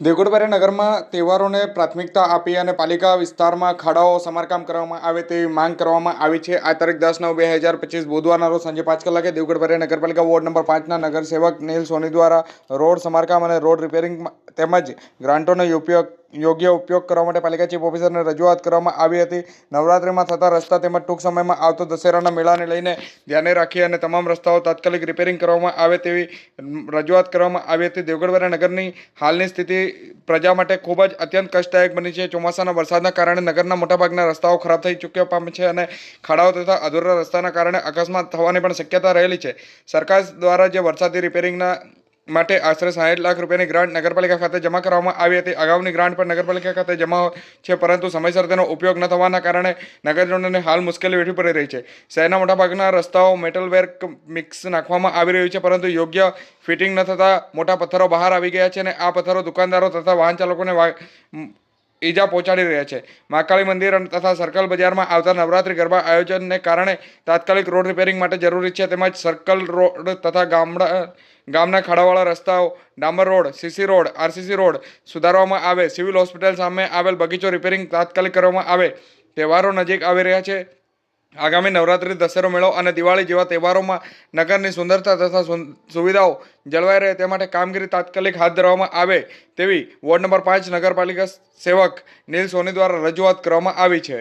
દેવગઢબારી નગરમાં તહેવારોને પ્રાથમિકતા આપી અને પાલિકા વિસ્તારમાં ખાડાઓ સમારકામ કરવામાં આવે તેવી માંગ કરવામાં આવી છે. આ તારીખ દસ નવ બે હજાર પચીસ બુધવારના રોજ સાંજે પાંચ કલાકે દેવગઢબારી નગરપાલિકા વોર્ડ નંબર પાંચના નગરસેવક નીલ સોની દ્વારા રોડ સમારકામ અને રોડ રિપેરિંગ તેમજ ગ્રાન્ટોનો ઉપયોગ, યોગ્ય ઉપયોગ કરવા માટે પાલિકા ચીફ ઓફિસરને રજૂઆત કરવામાં આવી હતી. નવરાત્રિમાં થતા રસ્તા તેમજ ટૂંક સમયમાં આવતો દશેરાના મેળાને લઈને ધ્યાને રાખી અને તમામ રસ્તાઓ તાત્કાલિક રિપેરિંગ કરવામાં આવે તેવી રજૂઆત કરવામાં આવી હતી. દેવગઢબારા નગરની હાલની સ્થિતિ પ્રજા માટે ખૂબ જ અત્યંત કષ્ટદાયક બની છે. ચોમાસાના વરસાદના કારણે નગરના મોટાભાગના રસ્તાઓ ખરાબ થઈ ચૂક્યા પામે છે અને ખાડાઓ તથા અધૂરા રસ્તાના કારણે અકસ્માત થવાની પણ શક્યતા રહેલી છે. સરકાર દ્વારા જે વરસાદી રિપેરિંગના માટે આશરે સાઠ લાખ રૂપિયાની ગ્રાન્ટ નગરપાલિકા ખાતે જમા કરવામાં આવી હતી. અગાઉની ગ્રાન્ટ પણ નગરપાલિકા ખાતે જમા છે, પરંતુ સમયસર તેનો ઉપયોગ ન થવાના કારણે નગરજનોને હાલ મુશ્કેલી વેઠવી પડી રહી છે. શહેરના મોટાભાગના રસ્તાઓ મેટલ વર્ક મિક્સ નાખવામાં આવી રહ્યું છે, પરંતુ યોગ્ય ફિટિંગ ન થતાં મોટા પથ્થરો બહાર આવી ગયા છે અને આ પથ્થરો દુકાનદારો તથા વાહન ચાલકોને ઈજા પહોંચાડી રહ્યા છે. મહાકાળી મંદિર તથા સર્કલ બજારમાં આવતા નવરાત્રિ ગરબા આયોજનને કારણે તાત્કાલિક રોડ રિપેરિંગ માટે જરૂરી છે. તેમજ સર્કલ રોડ તથા ગામડા, ગામના ખાડાવાળા રસ્તાઓ, ડામર road, CC road, RCC road સુધારવામાં આવે. સિવિલ હોસ્પિટલ સામે આવેલ બગીચો રિપેરિંગ તાત્કાલિક કરવામાં આવે. તહેવારો નજીક આવી રહ્યા છે. આગામી નવરાત્રિ, દશેરો મેળો અને દિવાળી જેવા તહેવારોમાં નગરની સુંદરતા તથા સુવિધાઓ જળવાઈ રહે તે માટે કામગીરી તાત્કાલિક હાથ ધરવામાં આવે તેવી વોર્ડ નંબર પાંચ નગરપાલિકા સેવક નીલ સોની દ્વારા રજૂઆત કરવામાં આવી છે.